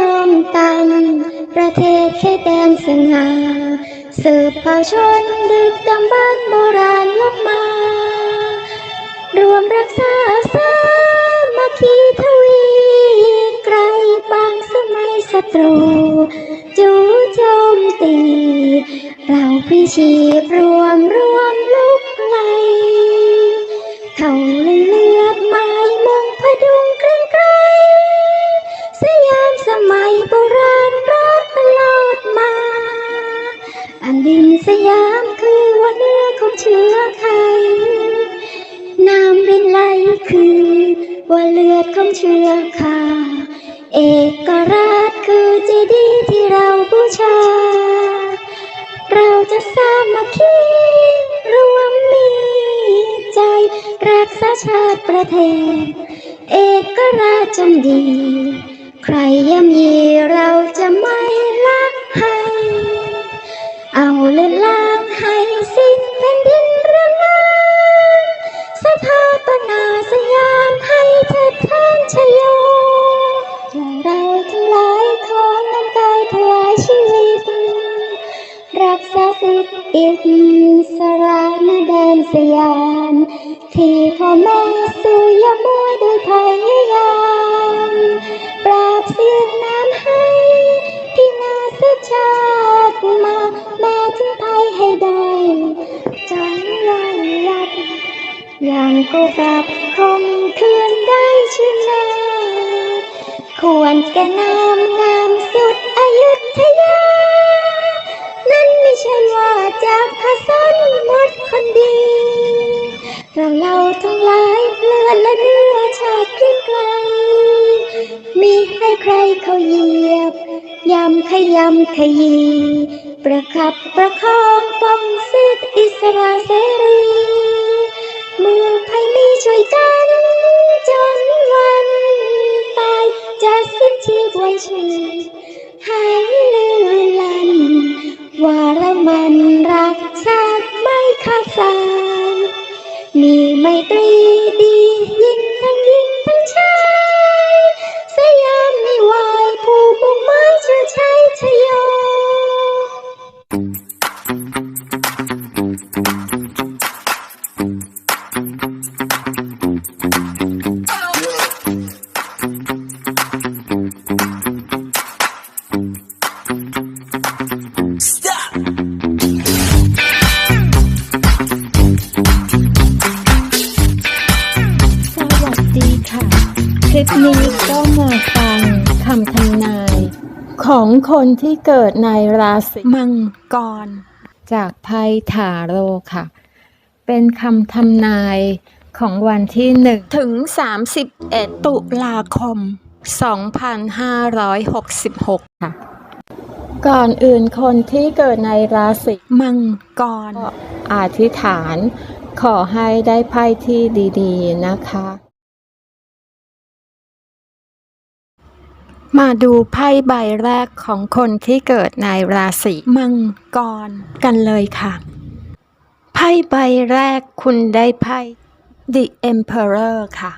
รองตังประเทศเขตแดนสง่าสืบเผ่าชนดึกดำบรรโบราณลบมา รวมรักษาสามัคคีทวีไกลบางสมัยศัตรู จู่โจมตี เราพิชีพรวมรวมลุกไล่เขาเลือ สยามคือวันเนื้อของเชื้อไทย น้ำรินไหลคือว่าเลือดของเชื้อข้าเอกราชคือเจดีย์ที่เราบูชา เราจะสามัคคีรวมมีใจ รักษาชาติประเทศ เอกราชจงดี ใครย่ำยีเราจะไม่ รักษาสิทธิอิสระนแดนสยาม ที่พ่อแม่สู่ยามวยโดยพยายามปราบเสียงน้ำให้ที่นาสชาติมาแม้ถึงภัยให้ได้จนลอยลับอย่างกูกลับคงคืนได้ชื่อนาควรแก่นามงามสุดอายุธยา จากพระสันหมดคนดี เราเราทั้งหลายเลือดและเนื้อชาติเกรียงไกล มีให้ใครเขาเหยียบยำขยำขยี ประคับประคองป้องสิทธิอิสระเสรีเมื่อใครมีช่วยกัน จนวันตายจะสิ้นชีพไว้ชีให้เลือนลัน ว่ารมันรักชาติไม่ขาดสายมีไมตรีดียิ่งทั้ง คนที่เกิดในราศีมังกร จากไพ่ทาโร่ค่ะ เป็นคำทำนายของวันที่ 1 ถึง 31 ตุลาคม 2566 ค่ะ ก่อนอื่นคนที่เกิดในราศีมังกรก็อธิษฐาน ขอให้ได้ไพ่ที่ดี ๆ นะคะ มาดูไพ่ใบแรกของคนที่เกิดในราศีมังกรกันเลยค่ะ ไพ่ใบแรกคุณได้ไพ่ The Emperor ค่ะ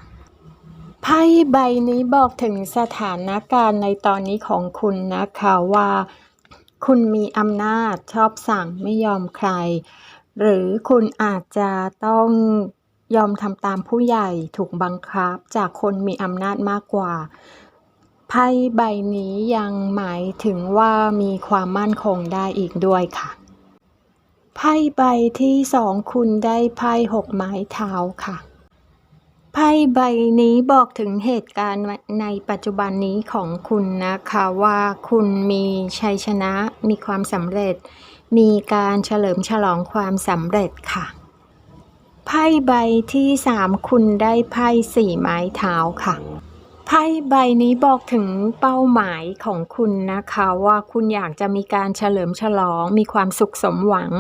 ไพ่ใบนี้บอกถึงสถานการณ์ในตอนนี้ของคุณนะคะว่า คุณมีอำนาจชอบสั่งไม่ยอมใคร หรือคุณอาจจะต้องยอมทำตามผู้ใหญ่ถูกบังคับจากคนมีอำนาจมากกว่า ไพ่ใบนี้ยังหมายถึงว่ามีความมั่นคงได้อีกด้วยค่ะ ไพ่ใบที่สองคุณได้ไพ่หกไม้เท้าค่ะ ไพ่ใบนี้บอกถึงเหตุการณ์ในปัจจุบันนี้ของคุณนะคะว่าคุณมีชัยชนะ มีความสำเร็จ มีการเฉลิมฉลองความสำเร็จค่ะ ไพ่ใบที่สามคุณได้ไพ่สี่ไม้เท้าค่ะ ไพ่ใบนี้บอกถึงเป้าหมายของคุณนะคะ ว่าคุณอยากจะมีการเฉลิมฉลอง มีความสุขสมหวัง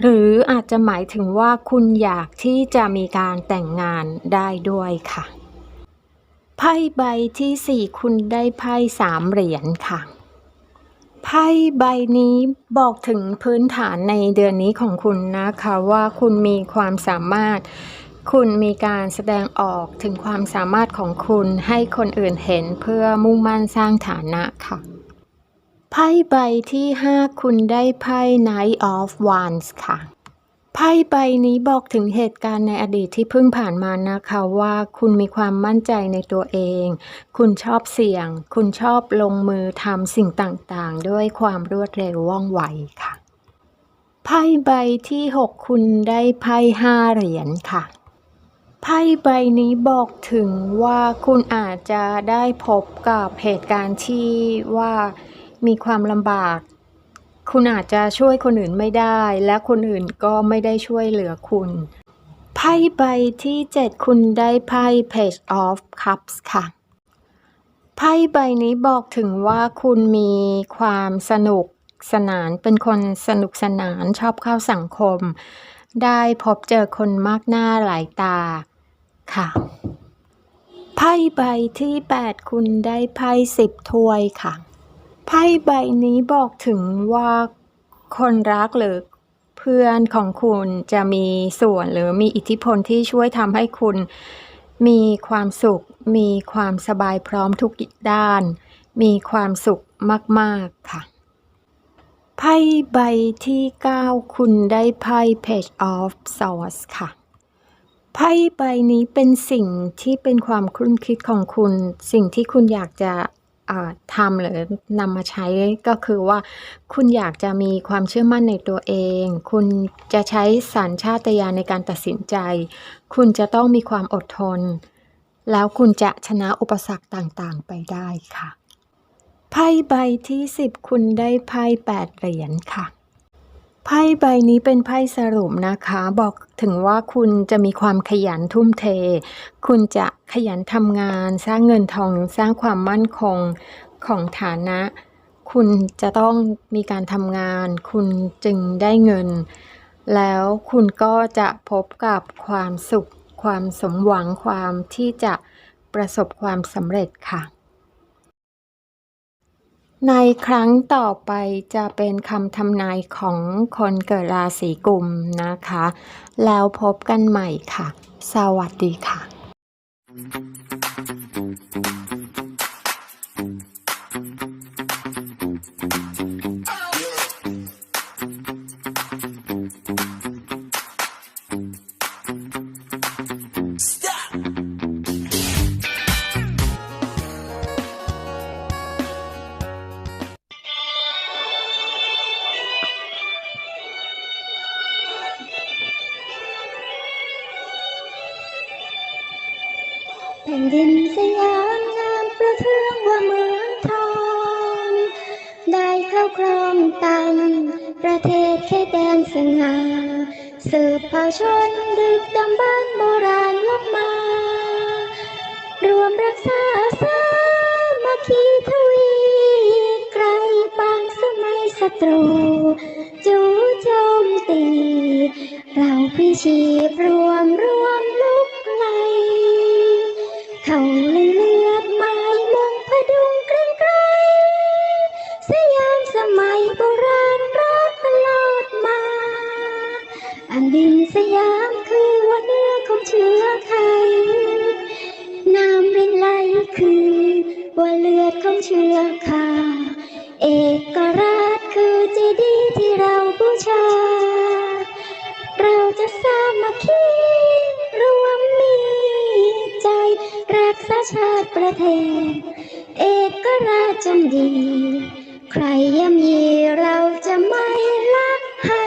หรืออาจจะหมายถึงว่าคุณอยากที่จะมีการแต่งงานได้ด้วยค่ะ ไพ่ใบที่สี่คุณได้ไพ่สามเหรียญค่ะไพ่ใบนี้บอกถึงพื้นฐานในเดือนนี้ของคุณนะคะ ว่าคุณมีความสามารถ คุณมีการแสดงออกถึงความสามารถของคุณให้คนอื่นเห็นเพื่อมุ่งมั่นสร้างฐานะค่ะ ไพ่ใบที่ 5 คุณได้ไพ่ Knight of Wands ค่ะ ไพ่ใบนี้บอกถึงเหตุการณ์ในอดีตที่เพิ่งผ่านมานะคะว่าคุณมีความมั่นใจในตัวเอง คุณชอบเสี่ยง คุณชอบลงมือทำสิ่งต่างๆ ด้วยความรวดเร็วว่องไวค่ะ ไพ่ใบที่ 6 คุณได้ไพ่ห้าเหรียญค่ะ ไพ่ใบนี้บอกถึงว่าคุณอาจจะได้พบกับเหตุการณ์ที่ว่ามีความลำบาก คุณอาจจะช่วยคนอื่นไม่ได้ และคนอื่นก็ไม่ได้ช่วยเหลือคุณ ไพ่ใบที่ 7 คุณได้ไพ่ Page of Cups ค่ะ ไพ่ใบนี้บอกถึงว่าคุณมีความสนุกสนาน เป็นคนสนุกสนานชอบเข้าสังคมได้พบเจอคนมากหน้าหลายตา ค่ะ ไพ่ใบที่ 8 คุณได้ไพ่สิบถ้วยค่ะ ไพ่ใบนี้บอกถึงว่าคนรักหรือเพื่อนของคุณจะมีส่วนหรือมีอิทธิพลที่ช่วยทำให้คุณมีความสุข มีความสบายพร้อมทุกด้าน มีความสุขมาก ๆ ค่ะ ไพ่ใบที่ 9 คุณได้ไพ่ Page of Swords ค่ะ ไพ่ใบนี้เป็นสิ่งที่เป็นความครุ่นคิดของคุณ สิ่งที่คุณอยากจะทำหรือนำมาใช้ก็คือว่า คุณอยากจะมีความเชื่อมั่นในตัวเอง คุณจะใช้สัญชาตญาณในการตัดสินใจ คุณจะต้องมีความอดทน แล้วคุณจะชนะอุปสรรคต่างๆไปได้ค่ะ ไพ่ใบที่ 10 คุณได้ไพ่8เหรียญค่ะ ไพ่ใบนี้เป็นไพ่สรุปนะคะ บอกถึงว่าคุณจะมีความขยันทุ่มเท คุณจะขยันทำงาน สร้างเงินทองสร้างความมั่นคงของฐานะ คุณจะต้องมีการทำงาน คุณจึงได้เงิน แล้วคุณก็จะพบกับความสุข ความสมหวังความที่จะประสบความสำเร็จค่ะ ในครั้งต่อไปจะเป็นคำทำนายของคนเกิดราศีกุมนะคะ แล้วพบกันใหม่ค่ะ สวัสดีค่ะ ผ่นดินสยามงามประเทืองว่าเมืองทอง ได้เข้าครองตังประเทศเขตแดนสง่าสืบเผ่าชนดึกดำบรรพ์โบราณลบมา รวมรักษาสามัคคีทวีไกลปางสมัยศัตรู จูโจมตี เราพิชีพรวมร ชาติประเทศ เอกราชจงดี ใครย่ำยีเราจะไม่ละให้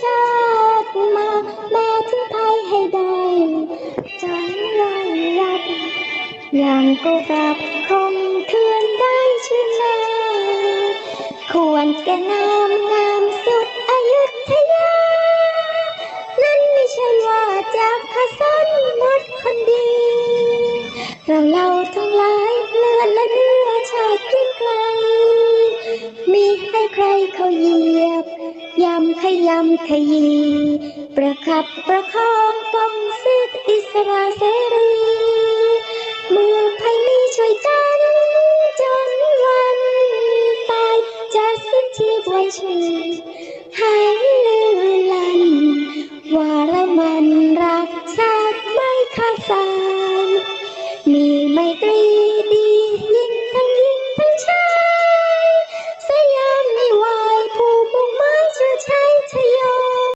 ชาติมา แม่ถึงภัยให้ได้จนลอยยับอย่างก็กลับคงเคืนได้ชื่อนาควรแก่นามงามสุดอายุธยา นั่นไม่ใช่ว่าจากภาษานหมดคนดี เราเราทั้ำขยีประคับประคองป้องสิทธิอิสระเสรีเมืองไทยมีช่วยกัน จนวันตายจะสิ้นชีพไว้ชื่อให้